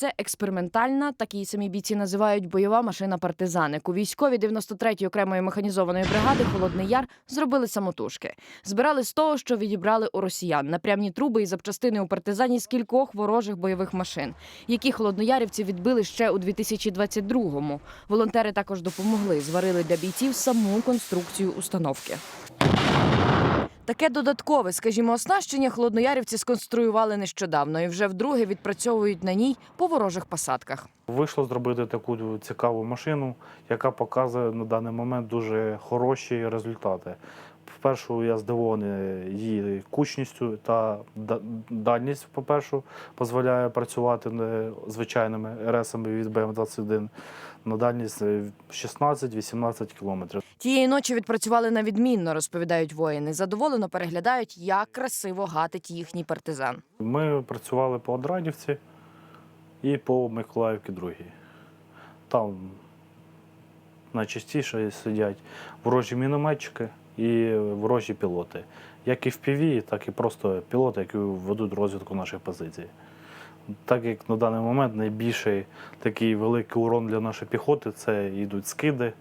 Це експериментальна, такі самі бійці називають бойова машина партизаник. У військові 93-ї окремої механізованої бригади Холодний Яр зробили самотужки. Збирали з того, що відібрали у росіян напрямні труби і запчастини у партизані з кількох ворожих бойових машин, які холодноярівці відбили ще у 2022-му. Волонтери також допомогли, зварили для бійців саму конструкцію установки. Таке додаткове, скажімо, оснащення холодноярівці сконструювали нещодавно і вже вдруге відпрацьовують на ній по ворожих посадках. Вийшло зробити таку цікаву машину, яка показує на даний момент дуже хороші результати. По-перше, я здивований її кучністю та дальність, по-перше, дозволяє працювати звичайними РСами від БМ-21 на дальність е, 16-18 кілометрів. Тієї ночі відпрацювали на відмінно, розповідають воїни. Задоволено переглядають, як красиво гатить їхній партизан. Ми працювали по Одрадівці і по Миколаївці другій. Там найчастіше сидять ворожі мінометчики і ворожі пілоти. Як і в ПІВІ, так і просто пілоти, які ведуть розвідку наших позицій. Так як на даний момент найбільший такий великий урон для нашої піхоти це йдуть скиди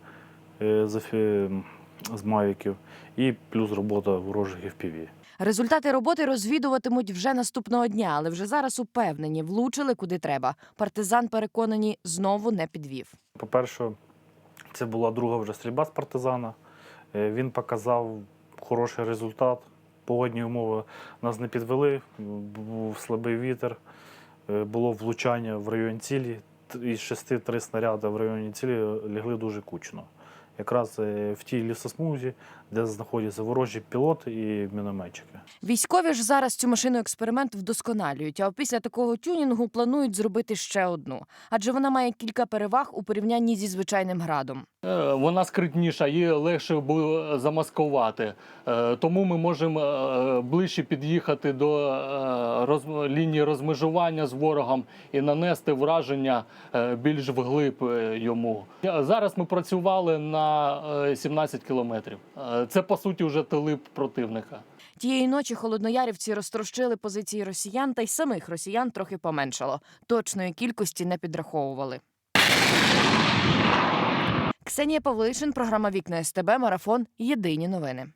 е, з, з мавіків і плюс робота ворожих FPV. Результати роботи розвідуватимуть вже наступного дня, але вже зараз упевнені, влучили куди треба. Партизан переконані знову не підвів. По-перше, це була друга вже стрільба з партизана. Е, Він показав хороший результат. Погодні умови нас не підвели, був слабий вітер, е, було влучання в район цілі. Із шести три снаряди в районі цілі лягли дуже кучно. Якраз е, в тій лісосмузі, де знаходяться ворожі пілоти і мінометчики. Військові ж зараз цю машину експеримент вдосконалюють. А після такого тюнінгу планують зробити ще одну, адже вона має кілька переваг у порівнянні зі звичайним градом. Е, Вона скритніша, її легше буде замаскувати. Е, Тому ми можемо е, ближче під'їхати до лінії розмежування з ворогом і нанести враження більш вглиб йому. Зараз ми працювали на е, 17 кілометрів. Це по суті вже тилип противника. Тієї ночі холодноярівці розтрощили позиції росіян, та й самих росіян трохи поменшало. Точної кількості не підраховували. Ксенія Павлишин, програма Вікна СТБ, марафон. Єдині новини.